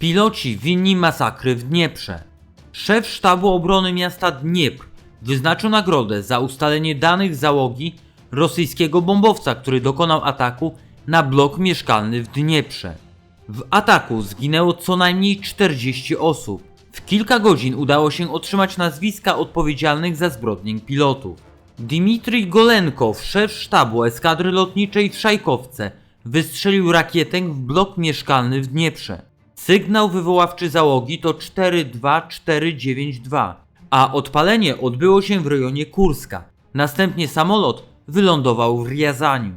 Piloci winni masakry w Dnieprze. Szef sztabu obrony miasta Dniepr wyznaczył nagrodę za ustalenie danych załogi rosyjskiego bombowca, który dokonał ataku na blok mieszkalny w Dnieprze. W ataku zginęło co najmniej 40 osób. W kilka godzin udało się otrzymać nazwiska odpowiedzialnych za zbrodnię pilotów. Dmitrij Golenkow, szef sztabu eskadry lotniczej w Szajkowce, wystrzelił rakietę w blok mieszkalny w Dnieprze. Sygnał wywoławczy załogi to 42492, a odpalenie odbyło się w rejonie Kurska. Następnie samolot wylądował w Riazaniu.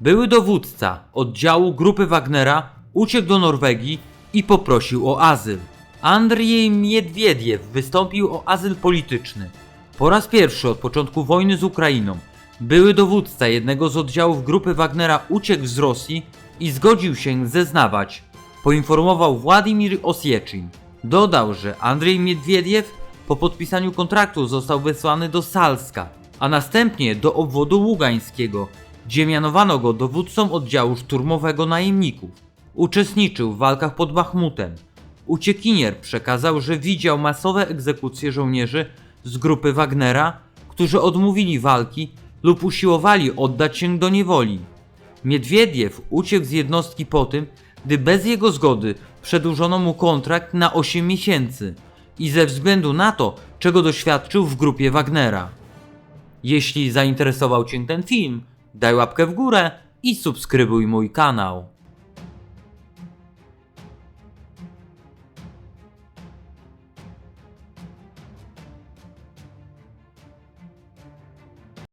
Były dowódca oddziału grupy Wagnera uciekł do Norwegii i poprosił o azyl. Andrzej Miedwiediew wystąpił o azyl polityczny. Po raz pierwszy od początku wojny z Ukrainą były dowódca jednego z oddziałów grupy Wagnera uciekł z Rosji i zgodził się zeznawać, poinformował Władimir Osieczin. Dodał, że Andrzej Miedwiediew po podpisaniu kontraktu został wysłany do Salska, a następnie do obwodu ługańskiego, gdzie mianowano go dowódcą oddziału szturmowego najemników. Uczestniczył w walkach pod Bachmutem. Uciekinier przekazał, że widział masowe egzekucje żołnierzy z grupy Wagnera, którzy odmówili walki lub usiłowali oddać się do niewoli. Miedwiediew uciekł z jednostki po tym, gdy bez jego zgody przedłużono mu kontrakt na 8 miesięcy i ze względu na to, czego doświadczył w grupie Wagnera. Jeśli zainteresował Cię ten film, daj łapkę w górę i subskrybuj mój kanał.